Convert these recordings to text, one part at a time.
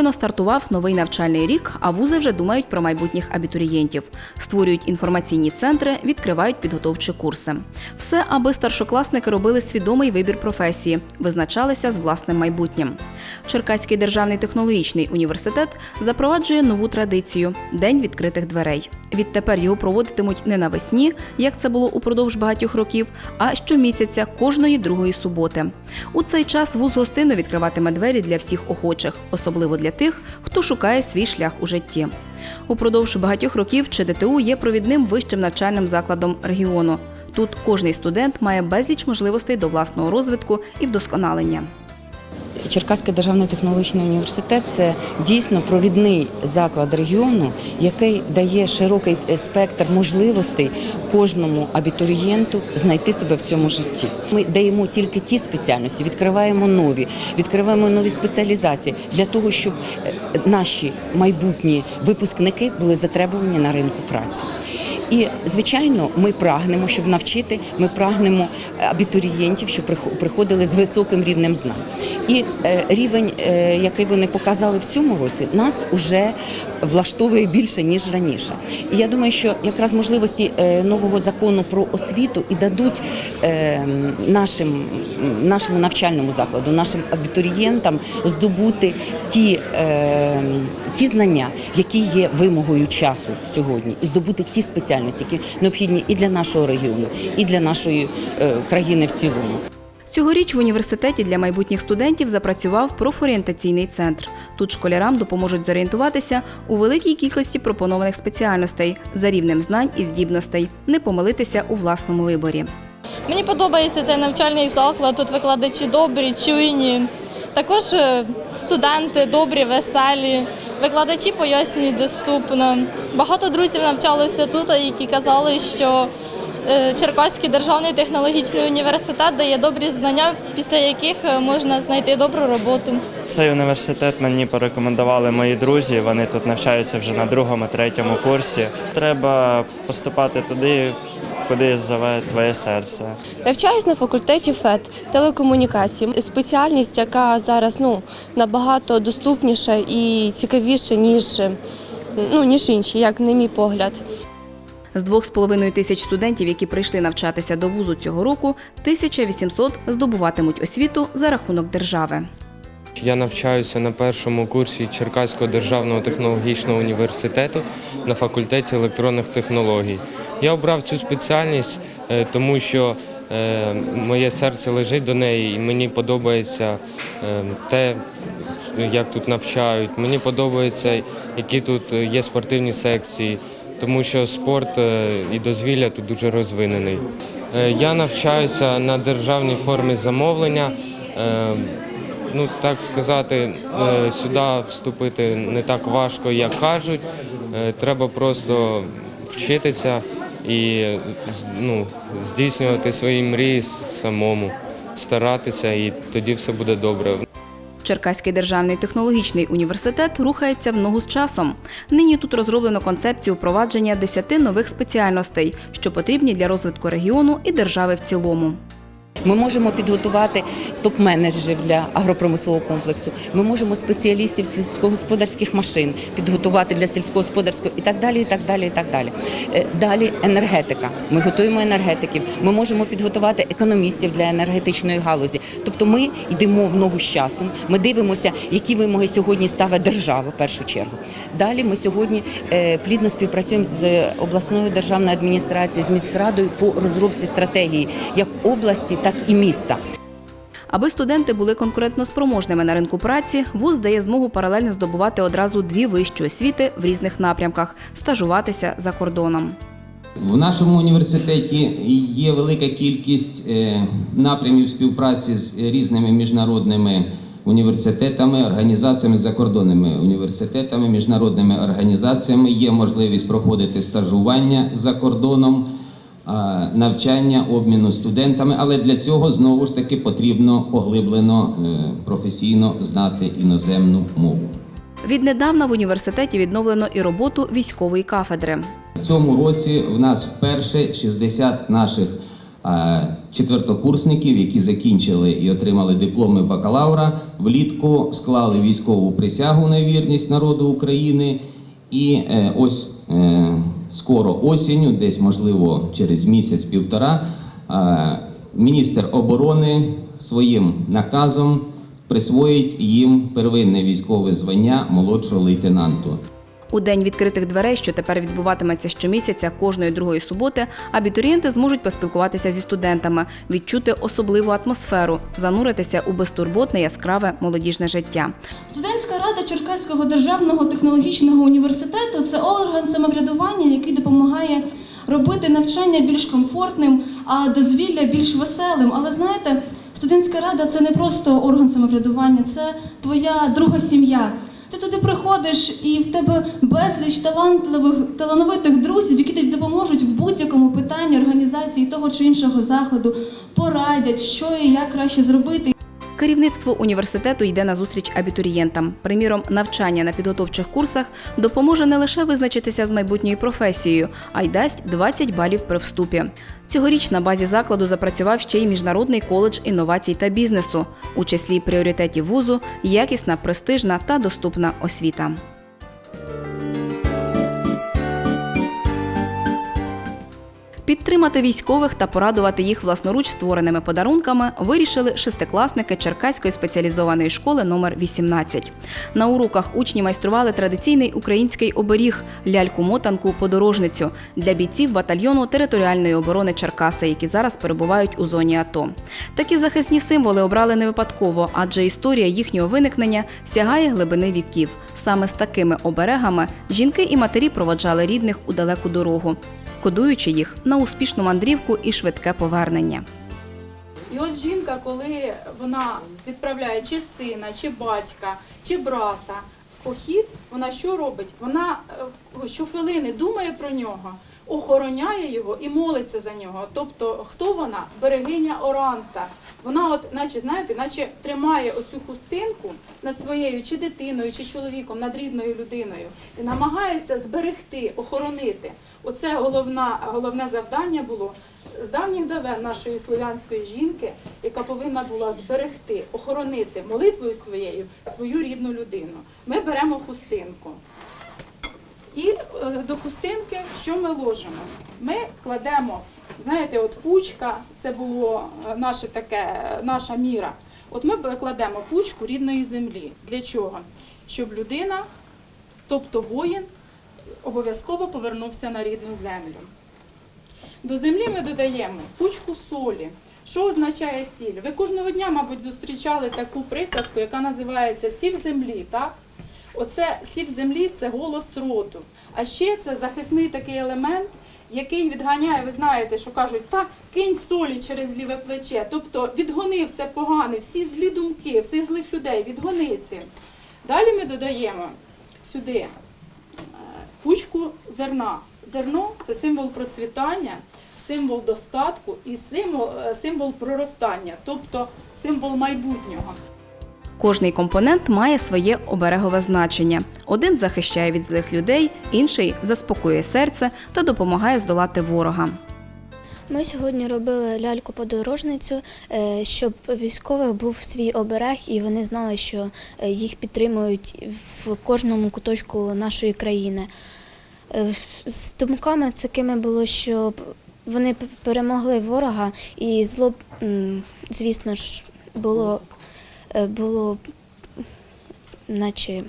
Тільки но стартував новий навчальний рік, а вузи вже думають про майбутніх абітурієнтів. Створюють інформаційні центри, відкривають підготовчі курси. Все, аби старшокласники робили свідомий вибір професії, визначалися з власним майбутнім. Черкаський державний технологічний університет запроваджує нову традицію день відкритих дверей. Відтепер його проводитимуть не навесні, як це було упродовж багатьох років, а щомісяця кожної другої суботи. У цей час вуз гостинно відкриватиме двері для всіх охочих, особливо для тих, хто шукає свій шлях у житті. Упродовж багатьох років ЧДТУ є провідним вищим навчальним закладом регіону. Тут кожний студент має безліч можливостей до власного розвитку і вдосконалення. Черкаський державний технологічний університет це дійсно провідний заклад регіону, який дає широкий е, спектр можливостей кожному абітурієнту знайти себе в цьому житті. Ми даємо тільки ті спеціальності, відкриваємо нові, відкриваємо нові спеціалізації для того, щоб е, наші майбутні випускники були затребувані на ринку праці. І звичайно, ми прагнемо, щоб навчити. Ми прагнемо абітурієнтів, щоб прихо- приходили з високим рівнем знань. І е, рівень, е, який вони показали в цьому році, нас уже влаштовує більше ніж раніше. І я думаю, що якраз можливості е, нового закону про освіту і дадуть е, нашим нашому навчальному закладу, нашим абітурієнтам здобути ті, е, ті знання, які є вимогою часу сьогодні, і здобути ті спеціальності, які необхідні і для нашого регіону, і для нашої е, країни в цілому. Цьогоріч в університеті для майбутніх студентів запрацював профорієнтаційний центр. Тут школярам допоможуть зорієнтуватися у великій кількості пропонованих спеціальностей за рівнем знань і здібностей, не помилитися у власному виборі. Мені подобається цей навчальний заклад. Тут викладачі добрі, чуйні. Також е, студенти добрі, веселі. Викладачі пояснюють доступно. Багато друзів навчалися тут, які казали, що е, Черкаський державний технологічний університет дає добрі знання, після яких е, можна знайти добру роботу. Цей університет мені порекомендували мої друзі. Вони тут навчаються вже на другому, третьому курсі. Треба поступати туди, куди зове твоє серце. Навчаюсь на факультеті ФЕД телекомунікації. Спеціальність, яка зараз ну набагато доступніша і цікавіша, ніж ну ніж інші, як на мій погляд. З двох з половиною тисяч студентів, які прийшли навчатися до вузу цього року, 1800 здобуватимуть освіту за рахунок держави. Я навчаюся на першому курсі Черкаського державного технологічного університету на факультеті електронних технологій. Я обрав цю спеціальність, е, тому що е, моє серце лежить до неї, і мені подобається е, те, як тут навчають. Мені подобається, які тут є спортивні секції, тому що спорт і дозвілля тут дуже розвинений. Я навчаюся на державній формі замовлення. Ну так сказати, сюди вступити не так важко, як кажуть. Треба просто вчитися і ну, здійснювати свої мрії самому, старатися, і тоді все буде добре. Черкаський державний технологічний університет рухається в ногу з часом. Нині тут розроблено концепцію впровадження 10 нових спеціальностей, що потрібні для розвитку регіону і держави в цілому. Ми можемо підготувати топ-менеджерів для агропромислового комплексу. Ми можемо спеціалістів сільськогосподарських машин підготувати для сільськогосподарського і так далі. І так далі, і так далі. Е, Далі енергетика. Ми готуємо енергетиків. Ми можемо підготувати економістів для енергетичної галузі. Тобто, ми йдемо в ногу з часом. Ми дивимося, які вимоги сьогодні ставить держава в першу чергу. Далі ми сьогодні е, плідно співпрацюємо з обласною державною адміністрацією, з міськрадою по розробці стратегії як області, так і міста. Аби студенти були конкурентноспроможними на ринку праці, вуз дає змогу паралельно здобувати одразу дві вищі освіти в різних напрямках, стажуватися за кордоном. В нашому університеті є велика кількість е, напрямів співпраці з різними міжнародними університетами, організаціями, закордонними університетами, міжнародними організаціями. Є можливість проходити стажування за кордоном, навчання, обміну студентами, але для цього знову ж таки потрібно поглиблено е, професійно знати іноземну мову. Віднедавна в університеті відновлено і роботу військової кафедри. В цьому році в нас вперше 60 наших е, четвертокурсників, які закінчили і отримали дипломи бакалавра, влітку склали військову присягу на вірність народу України. І е, ось скоро осінню, десь можливо через місяць-півтора, е, міністр оборони своїм наказом присвоїть їм первинне військове звання молодшого лейтенанту. У день відкритих дверей, що тепер відбуватиметься щомісяця кожної другої суботи, абітурієнти зможуть поспілкуватися зі студентами, відчути особливу атмосферу, зануритися у безтурботне яскраве молодіжне життя. Студентська рада Черкаського державного технологічного університету це орган самоврядування, який допомагає робити навчання більш комфортним, а дозвілля більш веселим. Але знаєте, студентська рада це не просто орган самоврядування, це твоя друга сім'я. Ти туди приходиш, і в тебе безліч талантливих, талановитих друзів, які тобі допоможуть в будь-якому питанні організації того чи іншого заходу, порадять, що і як краще зробити. Керівництво університету йде на зустріч абітурієнтам. Приміром, навчання на підготовчих курсах допоможе не лише визначитися з майбутньою професією, а й дасть 20 балів при вступі. Цьогоріч на базі закладу запрацював ще й міжнародний коледж інновацій та бізнесу. У числі пріоритетів вузу якісна, престижна та доступна освіта. Підтримати військових та порадувати їх власноруч створеними подарунками вирішили шестикласники Черкаської спеціалізованої школи номер 18. На уроках учні майстрували традиційний український оберіг ляльку-мотанку подорожницю для бійців батальйону територіальної оборони Черкаси, які зараз перебувають у зоні АТО. Такі захисні символи обрали не випадково, адже історія їхнього виникнення сягає глибини віків. Саме з такими оберегами жінки і матері проводжали рідних у далеку дорогу кодуючи їх на успішну мандрівку і швидке повернення. І от жінка, коли вона відправляє чи сина, чи батька, чи брата в похід, вона що робить? Вона е, щохвилини думає про нього, охороняє його і молиться за нього. Тобто, хто вона? Берегиня Оранта. Вона, от, наче знаєте, наче тримає оцю хустинку над своєю чи дитиною, чи чоловіком, над рідною людиною, і намагається зберегти, охоронити. Оце головна, головне завдання було з давніх давен нашої слов'янської жінки, яка повинна була зберегти, охоронити молитвою своєю свою рідну людину. Ми беремо хустинку. І е, до хустинки що ми ложимо? Ми кладемо, знаєте, от пучка, це було е, наше таке, наша міра. От ми кладемо пучку рідної землі. Для чого? Щоб людина, тобто воїн, обов'язково повернувся на рідну землю. До землі ми додаємо пучку солі. Що означає сіль? Ви кожного дня, мабуть, зустрічали таку приказку, яка називається сіль землі, так? Оце сіль землі це голос роду. А ще це захисний такий елемент, який відганяє, ви знаєте, що кажуть, так, кинь солі через ліве плече. Тобто відгони все погане, всі злі думки, всіх злих людей, відгони цим. Далі ми додаємо сюди е, кучку зерна. Зерно це символ процвітання, символ достатку і символ, е, символ проростання, тобто символ майбутнього. Кожний компонент має своє оберегове значення. Один захищає від злих людей, інший заспокоює серце та допомагає здолати ворога. Ми сьогодні робили ляльку-подорожницю, е, щоб військових був свій оберег, і вони знали, що е, їх підтримують в кожному куточку нашої країни. Е, З думками такими було, щоб вони перемогли ворога, і зло, звісно ж, було, було наче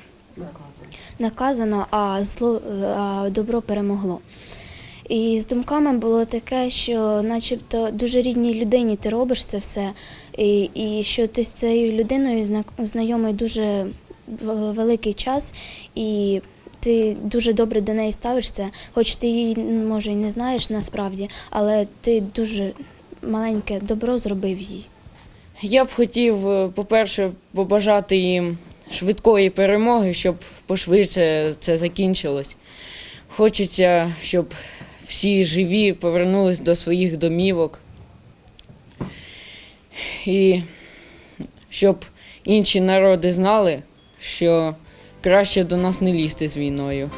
наказано, а зло, е, а добро перемогло. І з думками було таке, що начебто дуже рідній людині ти робиш це все, і, і що ти з цією людиною знайомий дуже великий час, і ти дуже добре до неї ставишся, хоч ти її може і не знаєш насправді, але ти дуже маленьке добро зробив їй. Я б хотів, е, по-перше, побажати їм швидкої перемоги, щоб пошвидше це закінчилось. Хочеться, щоб всі живі повернулись до своїх домівок. І щоб інші народи знали, що краще до нас не лізти з війною.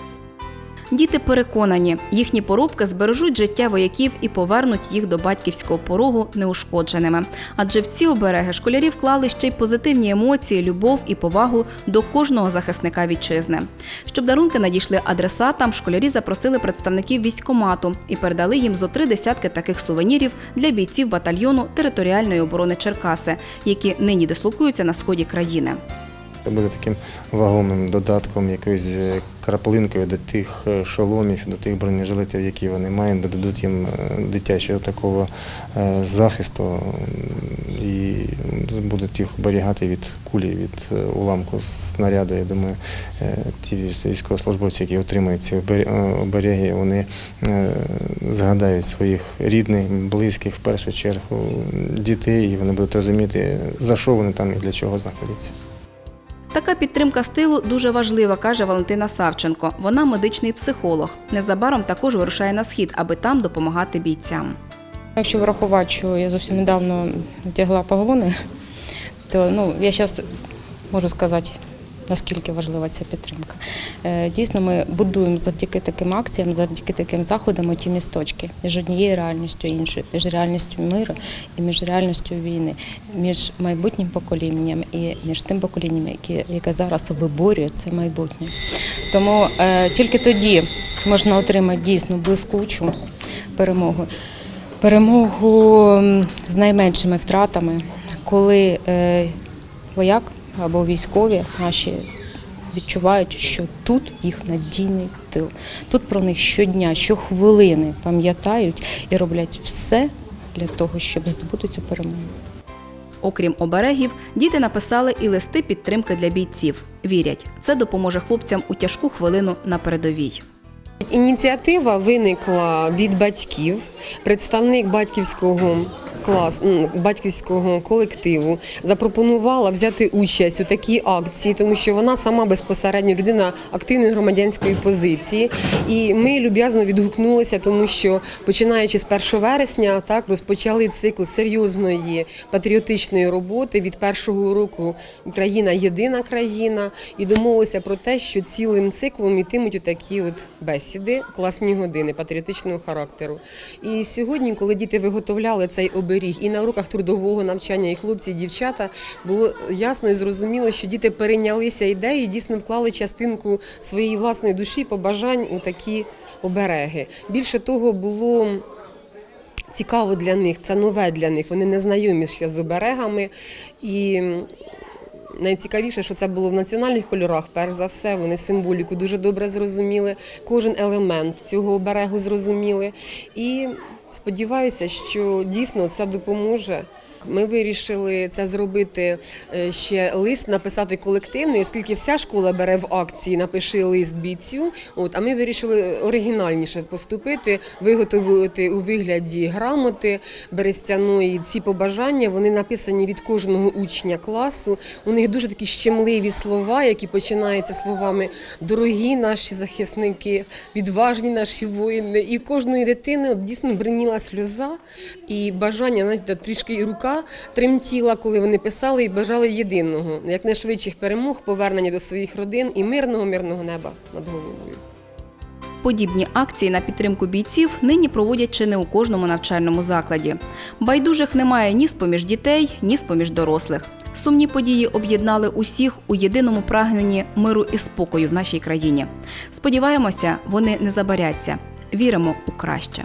Діти переконані, їхні поробки збережуть життя вояків і повернуть їх до батьківського порогу неушкодженими. Адже в ці обереги школярі вклали ще й позитивні емоції, любов і повагу до кожного захисника вітчизни. Щоб дарунки надійшли адресатам, школярі запросили представників військкомату і передали їм зо три десятки таких сувенірів для бійців батальйону територіальної оборони Черкаси, які нині дислокуються на сході країни. Це буде таким вагомим додатком, якоюсь е, краплинкою до тих е, шоломів, до тих бронежилетів, які вони мають, додадуть їм е, дитячого такого захисту і будуть їх оберігати від кулі, від уламку снаряду. Я думаю, ті військовослужбовці, які отримують ці обер- обереги, вони згадають своїх рідних, близьких, в першу чергу, дітей, і вони будуть розуміти, за що вони там і для чого знаходяться. Така підтримка стилу дуже важлива, каже Валентина Савченко. Вона медичний психолог. Незабаром також вирушає на схід, аби там допомагати бійцям. Якщо врахувати, що я зовсім недавно вдягла погони, то ну, я зараз можу сказати, наскільки важлива ця підтримка. Е, Дійсно, ми будуємо завдяки таким акціям, завдяки таким заходам ті місточки між однією реальністю іншою, між реальністю миру і між реальністю війни, між майбутнім поколінням і між тим поколінням, яке, яке зараз виборює це майбутнє. Тому е, тільки тоді можна отримати дійсно блискучу перемогу. Перемогу з найменшими втратами, коли е, вояк або військові наші відчувають, що тут їх надійний тил. Тут про них щодня, щохвилини пам'ятають і роблять все для того, щоб здобути цю перемогу. Окрім оберегів, діти написали і листи підтримки для бійців. Вірять, це допоможе хлопцям у тяжку хвилину на передовій. Ініціатива виникла від батьків. Представник батьківського класу, м, батьківського колективу запропонувала взяти участь у такій акції, тому що вона сама безпосередньо людина активної громадянської позиції. І ми люб'язно відгукнулися, тому що починаючи з 1 вересня, так розпочали цикл серйозної патріотичної роботи від першого року Україна єдина країна і домовилися про те, що цілим циклом ітимуть такі от бесіди, класні години патріотичного характеру. І сьогодні, коли діти виготовляли цей оберіг, і на уроках трудового навчання, і хлопці, і дівчата, було ясно і зрозуміло, що діти перейнялися ідеї, дійсно вклали частинку своєї власної душі, побажань у такі обереги. Більше того, було. Цікаво для них, це нове для них. Вони не знайомі ще з оберегами. І найцікавіше, що це було в національних кольорах, перш за все. Вони символіку дуже добре зрозуміли, кожен елемент цього оберегу зрозуміли. І сподіваюся, що дійсно це допоможе. Ми вирішили це зробити е, ще лист написати колективний, оскільки вся школа бере в акції, напиши лист бійцю. От а ми вирішили оригінальніше поступити, виготовити у вигляді грамоти берестяної. Ці побажання вони написані від кожного учня класу. У них дуже такі щемливі слова, які починаються словами Дорогі наші захисники, відважні наші воїни. І кожної дитини от, дійсно бриніла сльоза і бажання, знаєте, трішки і рука тремтіла, коли вони писали і бажали єдиного, якнайшвидших перемог, повернення до своїх родин і мирного мирного неба над головою. Подібні акції на підтримку бійців нині проводять чи не у кожному навчальному закладі. Байдужих немає ні з поміж дітей, ні з поміж дорослих. Сумні події об'єднали усіх у єдиному прагненні миру і спокою в нашій країні. Сподіваємося, вони не забаряться. Віримо у краще.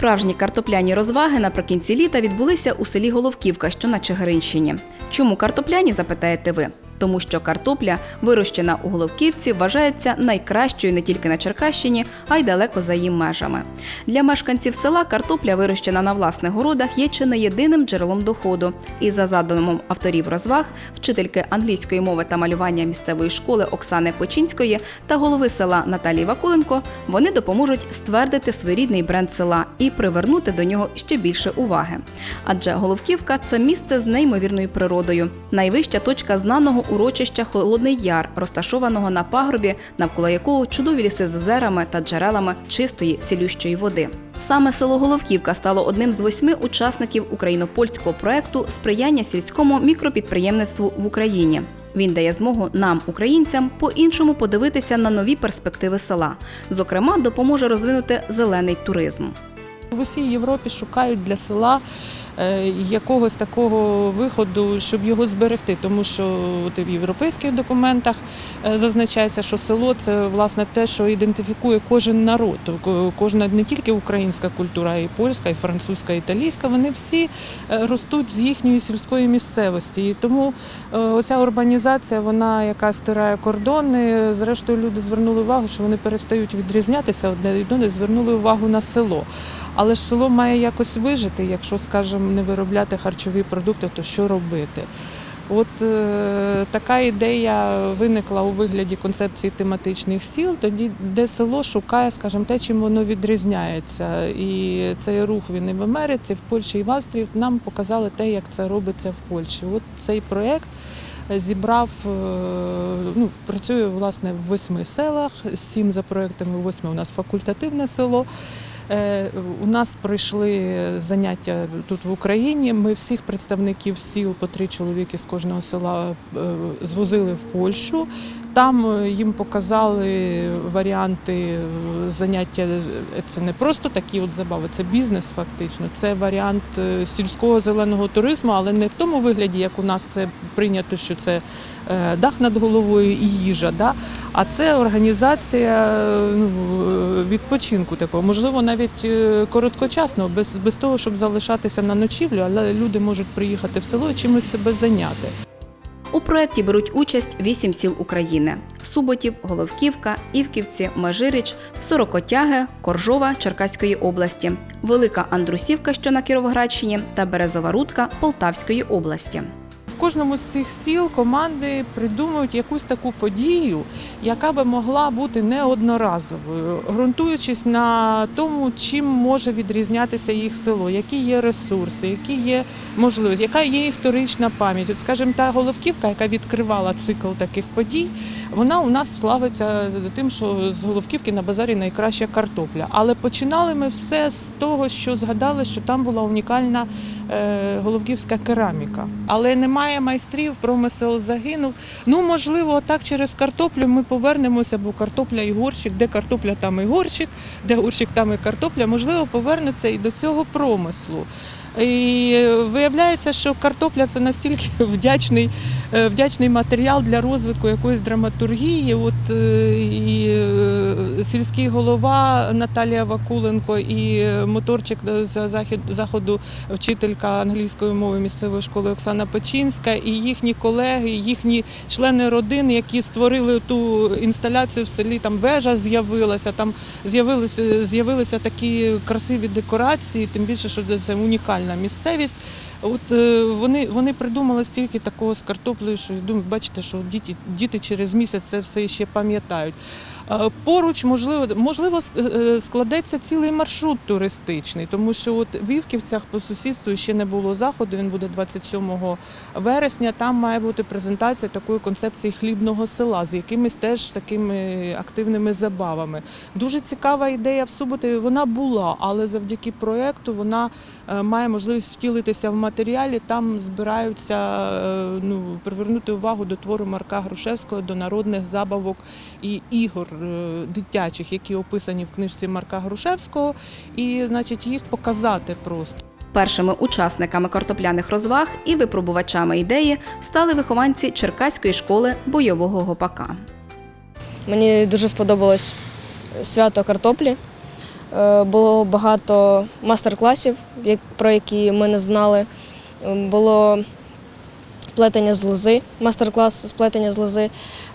Справжні картопляні розваги наприкінці літа відбулися у селі Головківка, що на Чигиринщині. Чому картопляні, запитаєте ви? Тому що картопля, вирощена у Головківці, вважається найкращою не тільки на Черкащині, а й далеко за її межами. Для мешканців села картопля, вирощена на власних городах, є чи не єдиним джерелом доходу. І за задумом авторів розваг, вчительки англійської мови та малювання місцевої школи Оксани Починської та голови села Наталії Вакуленко, вони допоможуть ствердити своєрідний бренд села і привернути до нього ще більше уваги. Адже Головківка це місце з неймовірною природою, найвища точка знаного урочища Холодний Яр, розташованого на пагорбі, навколо якого чудові ліси з озерами та джерелами чистої цілющої води. Саме село Головківка стало одним з восьми учасників україно-польського проекту сприяння сільському мікропідприємництву в Україні. Він дає змогу нам, українцям, по-іншому подивитися на нові перспективи села. Зокрема, допоможе розвинути зелений туризм. В усій Європі шукають для села якогось такого виходу, щоб його зберегти, тому що от в європейських документах е, зазначається, що село це власне те, що ідентифікує кожен народ. Кожна не тільки українська культура, і польська, і французька, і італійська. Вони всі е, ростуть з їхньої сільської місцевості. І тому е, оця урбанізація, вона яка стирає кордони. Зрештою, люди звернули увагу, що вони перестають відрізнятися одне від одного, звернули увагу на село. Але ж село має якось вижити, якщо, скажімо, не виробляти харчові продукти, то що робити? От е, така ідея виникла у вигляді концепції тематичних сіл, тоді де село шукає, скажімо, те, чим воно відрізняється. І цей рух він і в Америці, в Польщі і в Австрії нам показали те, як це робиться в Польщі. От цей проєкт зібрав, е, ну, працює власне в восьми селах, сім за проектами, восьме у нас факультативне село. Е, У нас пройшли заняття тут в Україні. Ми всіх представників сіл по три чоловіки з кожного села е, звозили в Польщу. Там е, їм показали варіанти е, заняття. Е, Це не просто такі от забави, це бізнес фактично. Це варіант сільського зеленого туризму, але не в тому вигляді, як у нас це прийнято, що це дах над головою і їжа. Да? А це організація ну, відпочинку такого, можливо, навіть короткочасного, без, без того, щоб залишатися на ночівлю, але люди можуть приїхати в село і чимось себе зайняти. У проєкті беруть участь вісім сіл України: Суботів, Головківка, Івківці, Межирич, Сорокотяги, Коржова Черкаської області, Велика Андрусівка, що на Кіровоградщині, та Березова Рудка Полтавської області. Кожному з цих сіл команди придумують якусь таку подію, яка би могла бути неодноразовою, ґрунтуючись на тому, чим може відрізнятися їх село, які є ресурси, які є можливості, яка є історична пам'ять. От, скажімо, та Головківка, яка відкривала цикл таких подій, вона у нас славиться тим, що з Головківки на базарі найкраща картопля. Але починали ми все з того, що згадали, що там була унікальна е, головківська кераміка. Але немає майстрів, промисел загинув. Ну, можливо, так через картоплю ми повернемося, бо картопля і горщик, де картопля, там і горщик, де горщик, там і картопля, можливо, повернеться і до цього промислу. І виявляється, що картопля це настільки вдячний, е, вдячний матеріал для розвитку якоїсь драматургії. От е, і е, сільський голова Наталія Вакуленко, і моторчик захід заходу вчителька англійської мови місцевої школи Оксана Печінська, і їхні колеги, їхні члени родин, які створили ту інсталяцію в селі. Там вежа з'явилася, там з'явилися з'явилися такі красиві декорації, тим більше, що це унікальна місцевість. От е, вони, вони придумали стільки такого з картоплею, що думаю, бачите, що діти, діти через місяць це все ще пам'ятають. Е, Поруч, можливо, можливо, е, е, складеться цілий маршрут туристичний, тому що от в Івківцях по сусідству ще не було заходу. Він буде 27 вересня. Там має бути презентація такої концепції хлібного села з якимись теж такими активними забавами. Дуже цікава ідея в Суботові. Вона була, але завдяки проекту вона має можливість втілитися в матеріалі. Там збираються ну, привернути увагу до твору Марка Грушевського, до народних забавок і ігор дитячих, які описані в книжці Марка Грушевського, і значить їх показати просто. Першими учасниками картопляних розваг і випробувачами ідеї стали вихованці Черкаської школи бойового гопака. Мені дуже сподобалось свято картоплі. Е, Було багато мастер-класів, про які ми не знали. Е, Було плетення з лози, мастер-клас з плетення з лози.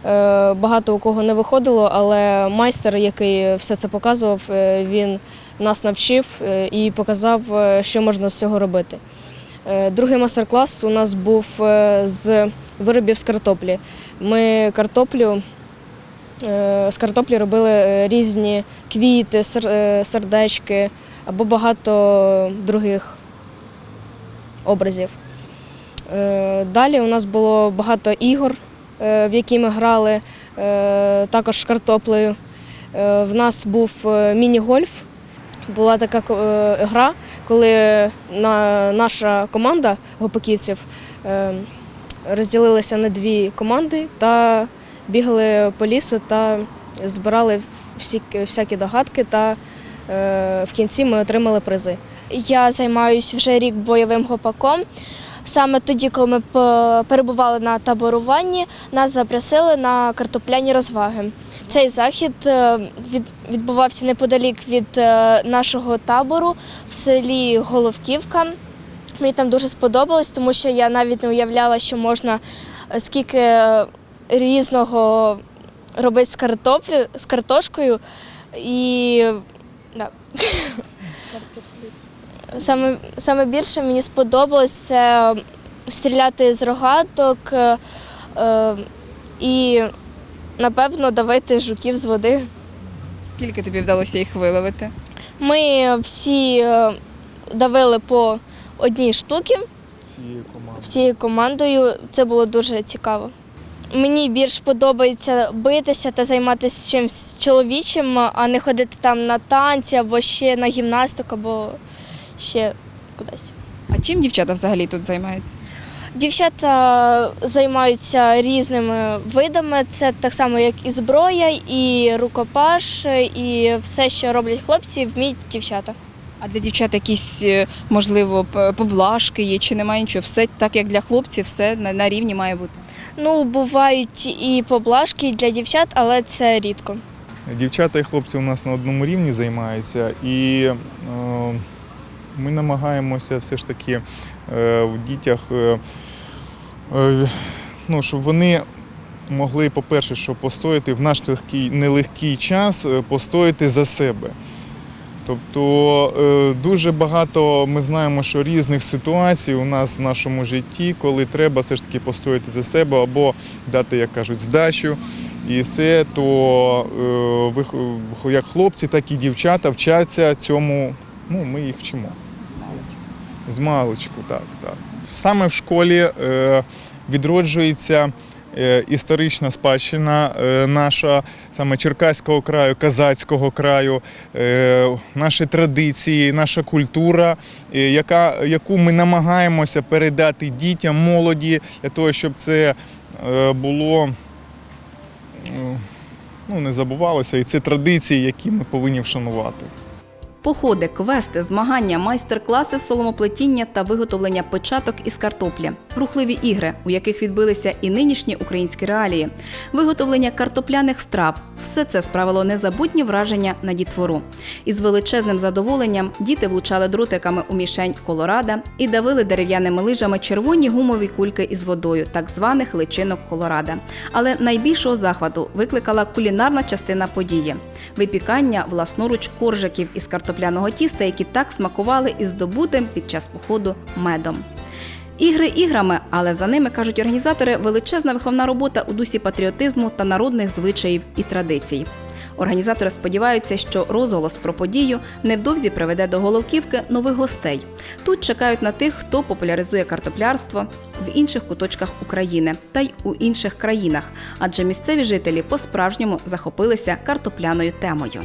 Е, Багато у кого не виходило, але майстер, який все це показував, е, він нас навчив е, і показав, що можна з цього робити. Другий мастер-клас у нас був з виробів з картоплі. Ми картоплю З картоплі робили різні квіти, сердечки або багато других образів. Е, Далі у нас було багато ігор, е, в які ми грали, е, також картоплею. В нас був міні-гольф. Була така гра, коли наша команда гопаківців розділилися на дві команди та бігали по лісу та збирали всі, всякі догадки та в кінці ми отримали призи. Я займаюся вже рік бойовим гопаком. Саме тоді, коли ми перебували на таборуванні, нас запросили на картопляні розваги. Цей захід е, відбувався неподалік від е, нашого табору в селі Головківка. Мені там дуже сподобалось, тому що я навіть не уявляла, що можна е, скільки різного робити з картоплі, з картошкою. І да. Саме, саме більше мені сподобалось це стріляти з рогаток е, е, і, напевно, давити жуків з води. Скільки тобі вдалося їх виловити? Ми всі е, давили по одній штуці всією командою. Це було дуже цікаво. Мені більш подобається битися та займатися чимось чоловічим, а не ходити там на танці або ще на гімнастику, або ще кудись. А чим дівчата взагалі тут займаються? Дівчата займаються різними видами. Це так само, як і зброя, і рукопаш, і все, що роблять хлопці, вміють дівчата. А для дівчат якісь, е, можливо, поблажки є чи немає нічого? Все так, як для хлопців, все на, на рівні має бути. Ну, бувають і поблажки для дівчат, але це рідко. Дівчата і хлопці у нас на одному рівні займаються, і е, ми намагаємося все ж таки е, в дітях, е, е, ну, щоб вони могли, по-перше, що постояти в наш легкий, нелегкий час, постояти за себе. Тобто дуже багато ми знаємо, що різних ситуацій у нас в нашому житті, коли треба все ж таки постояти за себе або дати, як кажуть, здачу. І все, то як хлопці, так і дівчата вчаться цьому. Ну, ми їх вчимо. З маличку, так, так. Саме в школі е, відроджується е, історична спадщина е, наша, саме Черкаського краю, Казацького краю, е, наші традиції, наша культура, е, яка, яку ми намагаємося передати дітям, молоді, для того, щоб це е, було е, ну, не забувалося, і це традиції, які ми повинні вшанувати. Походи, квести, змагання, майстер-класи соломоплетіння та виготовлення печаток із картоплі, рухливі ігри, у яких відбилися і нинішні українські реалії, виготовлення картопляних страв все це справило незабутні враження на дітвору. Із величезним задоволенням діти влучали дротиками у мішень колорада і давили дерев'яними лижами червоні гумові кульки із водою, так званих личинок колорада. Але найбільшого захвату викликала кулінарна частина події випікання власноруч коржиків із картопляного тіста, які так смакували із здобутим під час походу медом. Ігри іграми, але за ними кажуть організатори величезна виховна робота у дусі патріотизму та народних звичаїв і традицій. Організатори сподіваються, що розголос про подію невдовзі приведе до головківки нових гостей. Тут чекають на тих, хто популяризує картоплярство в інших куточках України та й у інших країнах, адже місцеві жителі по-справжньому захопилися картопляною темою.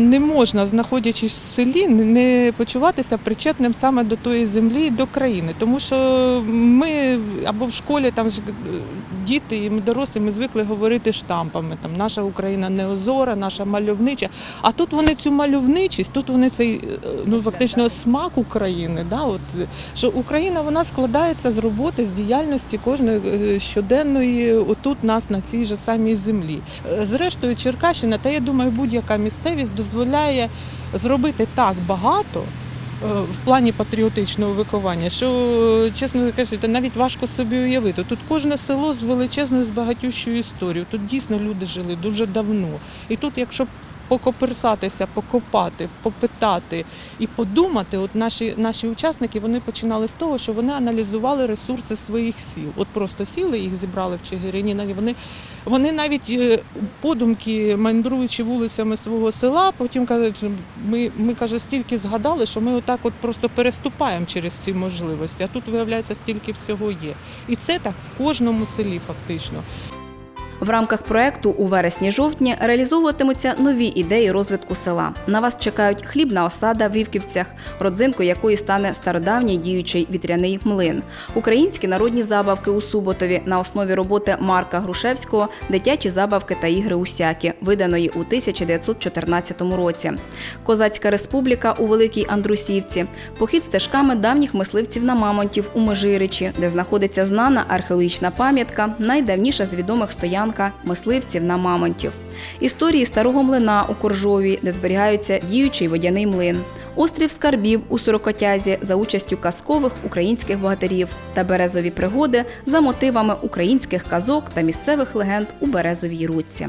Не можна, знаходячись в селі, не- почуватися причетним саме до тої землі до країни. Тому що ми або в школі там ж е, діти і ми дорослі, ми звикли говорити штампами. Там наша Україна не озора, наша мальовнича. А тут вони цю мальовничість, тут вони цей е, ну фактично смак України. Да, от, що Україна вона складається з роботи, з діяльності кожної е, щоденної, отут нас на цій же самій землі. Зрештою, Черкащина, та я думаю, будь-яка місцевість дозволяє зробити так багато. е, В плані патріотичного виховання, що, чесно кажучи, навіть важко собі уявити. Тут кожне село з величезною, з багатющою історією. Тут дійсно люди жили дуже давно. І тут, якщо покоперсатися, покопати, попитати і подумати, от наші, наші учасники вони починали з того, що вони аналізували ресурси своїх сіл. От просто сіли, їх зібрали в Чигирині. Вони, вони навіть е, подумки, мандруючи вулицями свого села, потім кажуть, ми, ми каже, стільки згадали, що ми отак от просто переступаємо через ці можливості. А тут, виявляється, стільки всього є. І це так в кожному селі фактично. В рамках проекту у вересні-жовтні реалізовуватимуться нові ідеї розвитку села. На вас чекають хлібна осада в Вівківцях, родзинкою якої стане стародавній діючий вітряний млин, українські народні забавки у Суботові на основі роботи Марка Грушевського Дитячі забавки та ігри усякі, виданої у 1914 році. Козацька республіка у Великій Андрусівці, похід стежками давніх мисливців на мамонтів у Межиричі, де знаходиться знана археологічна пам'ятка, найдавніша з відомих стоянка мисливців на мамонтів. Історії старого млина у Коржові, де зберігаються діючий водяний млин. Острів скарбів у Сорокотязі за участю казкових українських богатирів та березові пригоди за мотивами українських казок та місцевих легенд у Березовій Руці.